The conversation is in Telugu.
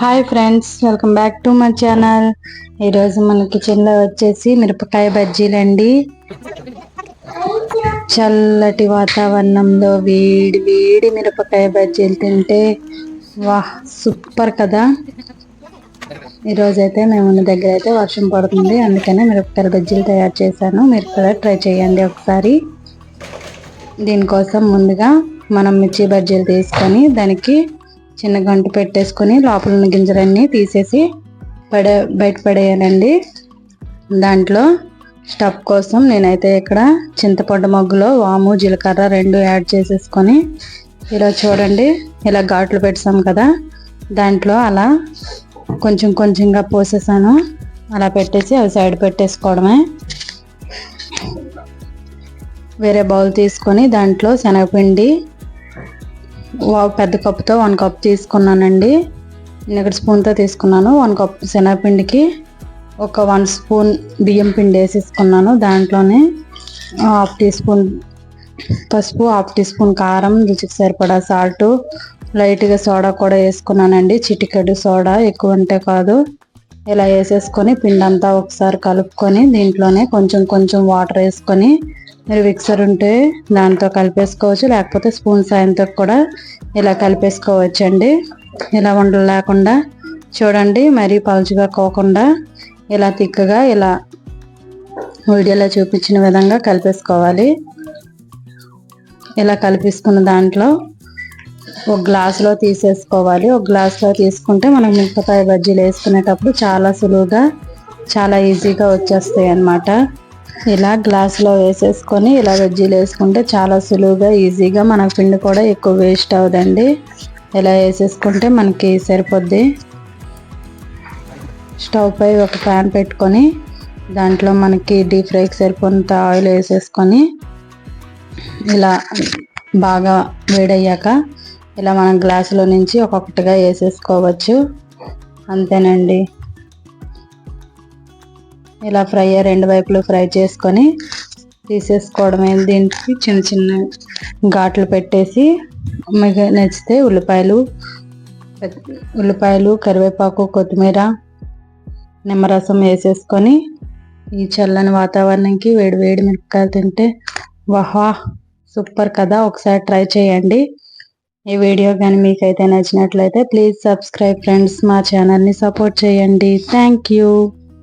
Hi friends welcome back to my channel ఈరోజు మన కిచెన్లో వచ్చేసి మిరపకాయ బజ్జీలండి చల్లటి వాతావరణంలో వేడి వేడి మిరపకాయ బజ్జీలు తింటే వాహ్ సూపర్ కదా. ఈరోజైతే మేము ఉన్న దగ్గర అయితే వర్షం పడుతుంది. అందుకనే మిరపకాయ బజ్జీలు తయారు చేశాను. మీరు కూడా ట్రై చేయండి ఒకసారి. దీనికోసం ముందుగా మనం మిర్చి బజ్జీలు తీసుకొని దానికి చిన్న గంట పెట్టేసుకొని లోపల ఉన్న గింజలన్నీ తీసేసి పడే బయట పడేయాలండి. దాంట్లో స్టఫ్ కోసం నేనైతే ఇక్కడ చింతపండు మగ్గులో వాము జీలకర్ర రెండు యాడ్ చేసేసుకొని ఇలా చూడండి ఇలా ఘాట్లు పెట్టాం కదా. దాంట్లో అలా కొంచెం కొంచెంగా పోసేసాను. అలా పెట్టేసి అవి సైడ్ పెట్టేసుకోవడమే. వేరే బౌల్ తీసుకొని దాంట్లో శనగపిండి పెద్ద కప్తో వన్ కప్ తీసుకున్నానండి. నేను ఇక్కడ స్పూన్తో తీసుకున్నాను. వన్ కప్ శనగపిండికి ఒక వన్ స్పూన్ బియ్యం పిండి వేసేసుకున్నాను దాంట్లోనే. హాఫ్ టీ స్పూన్ పసుపు హాఫ్ టీ స్పూన్ కారం రుచికి సరిపడా సాల్ట్ లైట్గా సోడా కూడా వేసుకున్నానండి. చిటికెడు సోడా ఎక్కువ అంటే కాదు. ఇలా వేసేసుకొని పిండి అంతా ఒకసారి కలుపుకొని దీంట్లోనే కొంచెం కొంచెం వాటర్ వేసుకొని మీరు మిక్సర్ ఉంటే దాంతో కలిపేసుకోవచ్చు. లేకపోతే స్పూన్ సాయంతో కూడా ఇలా కలిపేసుకోవచ్చు అండి ఇలా ఉండలు లేకుండా చూడండి. మరీ పలుచుగా కోకుండా ఇలా తిక్కగా ఇలా వీడియోలో చూపించిన విధంగా కలిపేసుకోవాలి. ఇలా కలిపేసుకున్న దాంట్లో ఒక గ్లాసులో తీసేసుకోవాలి. ఒక గ్లాసులో తీసుకుంటే మనం మిరపకాయ బజ్జీలు వేసుకునేటప్పుడు చాలా సులువుగా చాలా ఈజీగా వచ్చేస్తాయి అన్నమాట ఇలా గ్లాస్లో వేసేసుకొని ఇలా వెజ్జీలు వేసుకుంటే చాలా సులువుగా ఈజీగా మన పిండి కూడా ఎక్కువ వేస్ట్ అవ్వదండి. ఇలా వేసేసుకుంటే మనకి సరిపోద్ది. స్టవ్ పై ఒక ప్యాన్ పెట్టుకొని దాంట్లో మనకి డీప్ ఫ్రైకి సరిపోయినంత ఆయిల్ వేసేసుకొని ఇలా బాగా వేడయ్యాక ఇలా మనం గ్లాసులో నుంచి ఒక్కొక్కటిగా వేసేసుకోవచ్చు. అంతేనండి. ఇలా ఫ్రై రెండు వైపులు ఫ్రై చేసుకొని తీసేసుకోవడమే దీనికి? చిన్న చిన్న ఘాట్లు పెట్టేసి మీకు నచ్చితే ఉల్లిపాయలు ఉల్లిపాయలు కరివేపాకు కొత్తిమీర నిమ్మరసం వేసేసుకొని ఈ చల్లని వాతావరణంకి వేడి వేడి మిరపకాయలు తింటే వహా సూపర్ కదా. ఒకసారి ట్రై చేయండి. ఈ వీడియో కానీ మీకైతే నచ్చినట్లయితే ప్లీజ్ సబ్స్క్రైబ్ ఫ్రెండ్స్ మా ఛానల్ని సపోర్ట్ చేయండి. Thank you.